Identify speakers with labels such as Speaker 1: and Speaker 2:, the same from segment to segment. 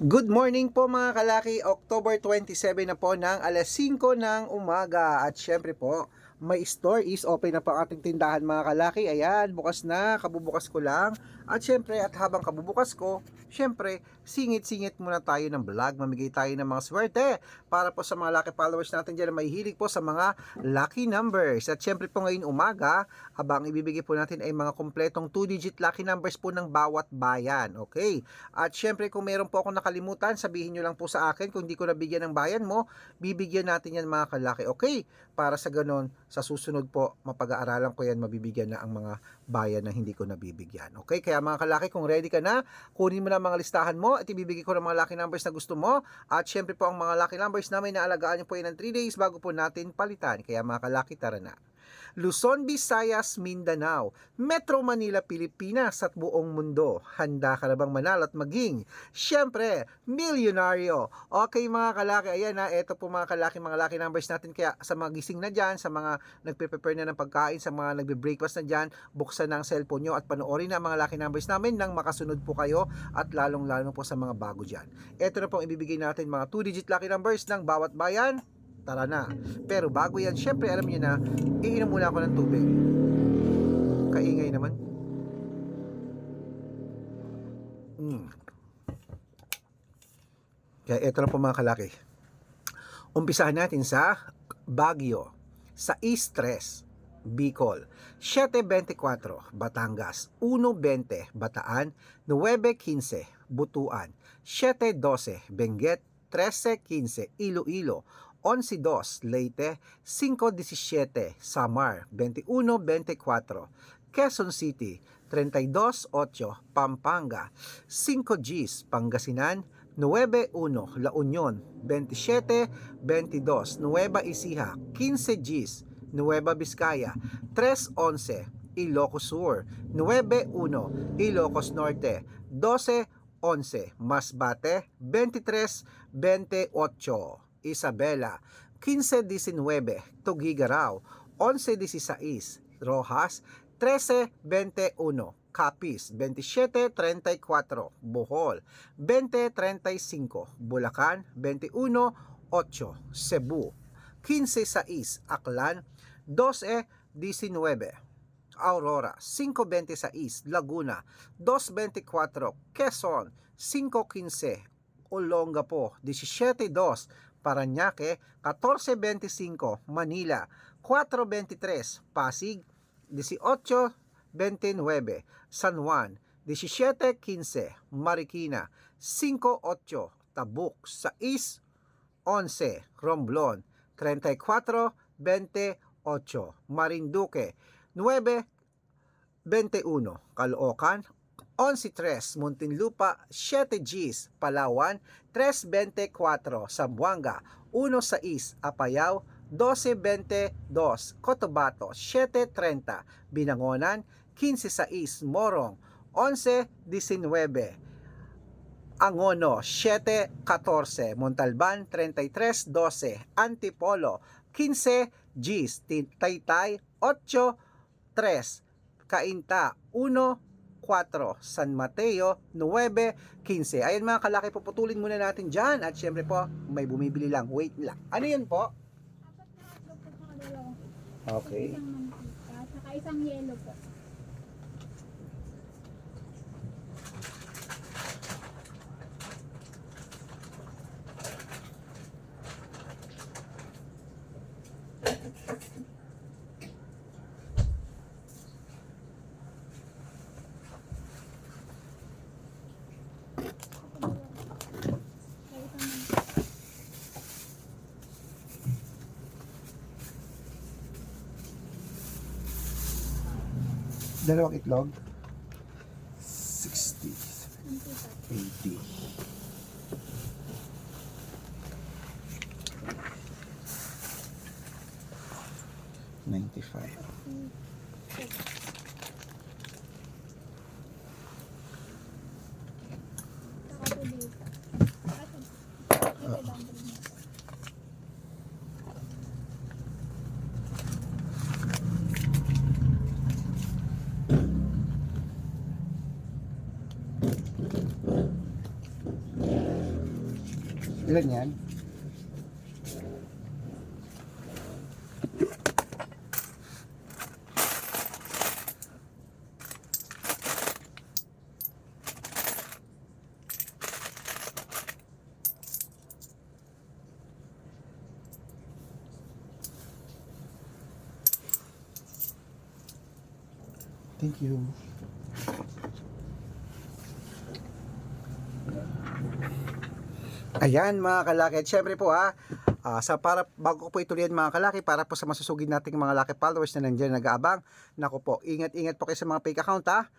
Speaker 1: Good morning po mga kalaki, October 27 na po ng alas 5 ng umaga at syempre po may store is open na po ang ating tindahan mga kalaki. Ayan, bukas na, kabubukas ko lang. At syempre, at habang kabubukas ko, syempre, singit-singit muna tayo ng vlog. Mamigay tayo ng mga swerte para po sa mga lucky followers natin dyan na may hilig po sa mga lucky numbers. At syempre po ngayon umaga, abang ibibigay po natin ay mga kompletong 2-digit lucky numbers po ng bawat bayan. Okay? At syempre kung meron po akong nakalimutan, sabihin nyo lang po sa akin. Kung di ko nabigyan ng bayan mo, bibigyan natin yan mga kalaki. Okay? Para sa ganon, sa susunod po, mapag-aaralan ko yan, mabibigyan na ang mga bayan na hindi ko nabibigyan. Okay? Kaya mga kalaki, kung ready ka na, kunin mo na mga listahan mo at ibibigay ko ng mga lucky numbers na gusto mo. At syempre po ang mga lucky numbers namin na alagaan nyo po yan ng 3 days bago po natin palitan. Kaya mga kalaki, tara na. Luzon, Visayas, Mindanao, Metro Manila, Pilipinas at buong mundo. Handa ka na bang manalo at maging, syempre, milyonaryo. Okay mga kalaki, ayan na, eto po mga kalaki, mga lucky numbers natin. Kaya sa mga gising na dyan, sa mga nagpe-prepare na ng pagkain, sa mga nagbe-breakfast na dyan, buksan na ang cellphone nyo at panoorin na ang mga lucky numbers namin nang makasunod po kayo at lalong-lalo po sa mga bago dyan. Eto na pong ibibigay natin mga 2-digit lucky numbers ng bawat bayan. Tara na. Pero bago yan, syempre alam niyo na, iinom muna ako ng tubig. Kaingay naman. Mm. Kaya ito na po mga kalaki. Umpisahan natin sa Baguio, sa 3, Bicol, 724 Batangas, 120 Bataan, 915 Butuan, 712 Benguet, 1315 Iloilo, 11-2 Leyte, 5-17 Samar, 21-24 Quezon City, 32-8 Pampanga, 5 Gs Pangasinan, 9-1 La Union, 27-22 Nueva Ecija, 15 Gs Nueva Vizcaya, 3-11 Ilocos Sur, 9-1 Ilocos Norte, 12-11 Masbate, 23-28 Isabela, 15-19, Tugigaraw, 11-16, Rojas, 13-21, Capiz, 27-34, Bohol, 20-35, Bulacan, 21-8, Cebu, 15-6, Aklan, 12-19, Aurora, 5.26, Laguna, 2.24, Quezon, 5.15, Olongapo, 17.2, Paranaque, 14.25, Manila, 4.23, Pasig, 18.29, San Juan, 17.15, Marikina, 5.8, Tabuk, 6.11, Romblon, 34.28, Marinduque, 9.21, Caloocan, 11.3 Muntinlupa, 7 Gs Palawan, 3.24 Zamboanga, 1.6 Apayao, 12.22 Cotabato, 7.30 Binangonan, 15.6 Morong, 11.19 Angono, 7.14 Montalban, 33.12 Antipolo, 15 Gs Taytay, 8.3 Cainta, 1 4, San Mateo, 9, 15. Ayan mga kalaki, puputulin muna natin dyan. At syempre po, may bumibili lang. Wait lang. Ano yan po?
Speaker 2: Apat na hotdog po mga dalawang
Speaker 1: Okay.
Speaker 2: isang mantika, saka isang yellow po. Saka isang mantika.
Speaker 1: Dalawang itlog. 60,
Speaker 2: mantika.
Speaker 1: 80. Ninety-five. കളിച്ചില്ല ഞാൻ Thank you. Ayan mga kalaki. At syempre po ha, ah, sa para bago ko po ituloy mga kalaki para po sa masusugid nating mga laki followers na nandiyan nag-aabang. Nako po, ingat-ingat po kayo sa mga fake account ha.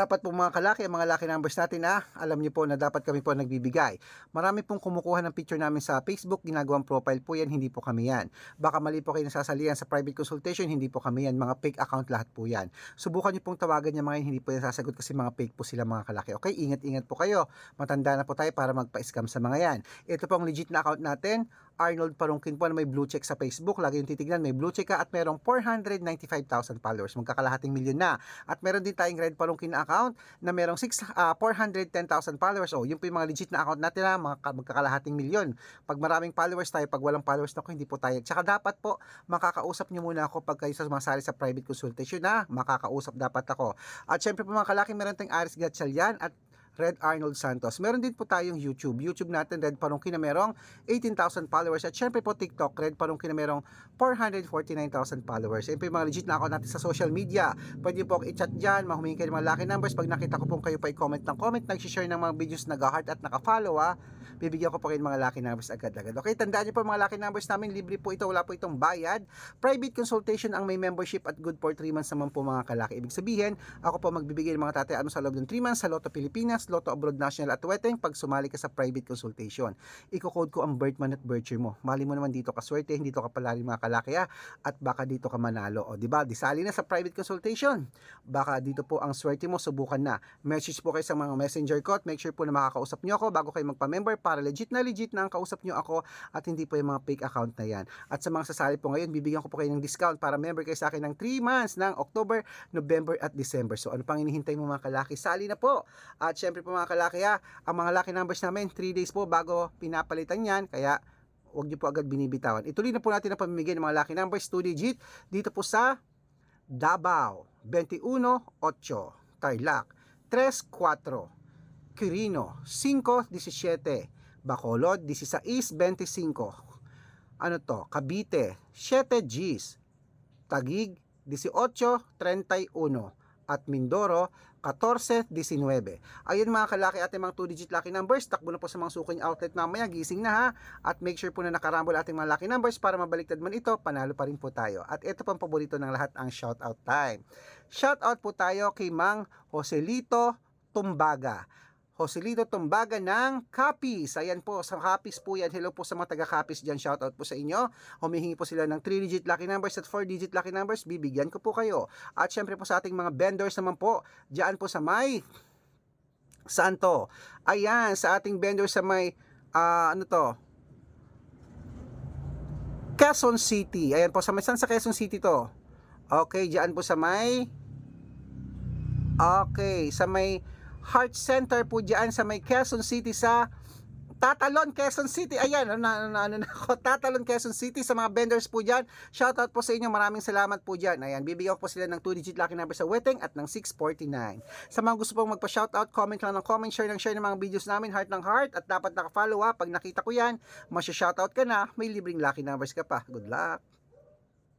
Speaker 1: Dapat po mga kalaki, ang mga laki numbers natin ha, alam niyo po na dapat kami po nagbibigay. Marami pong kumukuha ng picture namin sa Facebook, ginagawang profile po yan, hindi po kami yan. Baka mali po kayo nasasalihan sa private consultation, hindi po kami yan, mga fake account lahat po yan. Subukan niyo pong tawagan niya mga yun, hindi po yan sasagot kasi mga fake po sila mga kalaki. Okay, ingat-ingat po kayo. Matanda na po tayo para magpa-scam sa mga yan. Ito po ang legit na account natin, Arnold Parungkin po na may blue check sa Facebook. Lagi yung titignan, may blue check ka at merong 495,000 followers. Magkakalahating milyon na. At meron din tayong Red Parungkin account na merong 6, ah, 410,000 followers. Oh, yun po yung mga legit na account natin na mga ka- magkakalahating milyon. Pag maraming followers tayo, pag walang followers na hindi po tayo. Tsaka dapat po, makakausap nyo muna ako pag kayo sumasali sa private consultation na makakausap dapat ako. At syempre po mga kalaki, meron tayong Aris Gatchalian at Red Arnold Santos. Meron din po tayong YouTube. YouTube natin, Red Parungkin na merong 18,000 followers. At syempre po TikTok, Red Parungkin na merong 449,000 followers. Yan mga legit na account natin sa social media. Pwede po i-chat dyan, mahumingi kayo ng mga lucky numbers. Pag nakita ko po kayo pa i-comment ng comment, nag-share ng mga videos nag-heart at naka-follow ha, bibigyan ko po kayo ng mga lucky numbers agad-agad. Okay, tandaan niyo po mga lucky numbers namin, libre po ito, wala po itong bayad. Private consultation ang may membership at good for 3 months naman po mga kalaki. Ibig sabihin, ako po magbibigay ng mga tatay ano sa loob ng 3 months sa Lotto Pilipinas, Lotto Abroad National at Weteng pag sumali ka sa private consultation. Iko-code ko ang birth month at birth year mo. Mali mo naman dito ka swerte, hindi to ka palari mga kalaki ha, at baka dito ka manalo. O, di ba? Disali na sa private consultation. Baka dito po ang swerte mo, subukan na. Message po kayo sa mga messenger ko at make sure po na makakausap nyo ako bago kayo magpa-member para legit na legit na ang kausap nyo ako at hindi po yung mga fake account na yan. At sa mga sasali po ngayon, bibigyan ko po kayo ng discount para member kayo sa akin ng 3 months ng October, November at December. So ano pang hinihintay mo mga kalaki? Sali na po. At syempre po mga kalaki ha, ang mga lucky numbers namin 3 days po bago pinapalitan yan. Kaya huwag niyo po agad binibitawan. Ituloy na po natin ang pamimigay ng mga lucky numbers 2 digit dito po sa Davao 21-8 Tarlac 3-4 Quirino 5-17 Bacolod 16-25 ano to Cavite 7 Gs Tagig 18-31 at Mindoro 14-19. Ayun mga kalaki ating mga 2-digit lucky numbers. Takbo na po sa mga suking outlet mamaya. Gising na ha. At make sure po na nakarambol ating mga lucky numbers para mabaliktad man ito, panalo pa rin po tayo. At ito pang paborito ng lahat ang shoutout time. Shoutout po tayo kay Mang Joselito Tumbaga. Joselito Tumbaga ng Capiz. Ayan po, sa Capiz po yan. Hello po sa mga taga Capiz dyan. Shoutout po sa inyo. Humihingi po sila ng 3-digit lucky numbers at 4-digit lucky numbers. Bibigyan ko po kayo. At syempre po sa ating mga vendors naman po, dyan po sa may saan to? Ayan, sa ating vendor sa may, ah, ano to? Quezon City. Ayan po, sa may, saan sa Quezon City to? Okay, dyan po sa may, okay, sa may, Heart Center po dyan sa may Quezon City sa Tatalon, Quezon City. Ayan, ano na, ano, ano na ako. Tatalon, Quezon City sa mga vendors po dyan. Shoutout po sa inyo. Maraming salamat po dyan. Ayan, bibigyan ko po sila ng 2-digit lucky number sa Weteng at ng 649. Sa mga gusto pong magpa-shoutout, comment lang ng comment, share ng share ng mga videos namin, heart ng heart, at dapat naka-follow ha. Pag nakita ko yan, masya-shoutout ka na, may libreng lucky numbers ka pa. Good luck!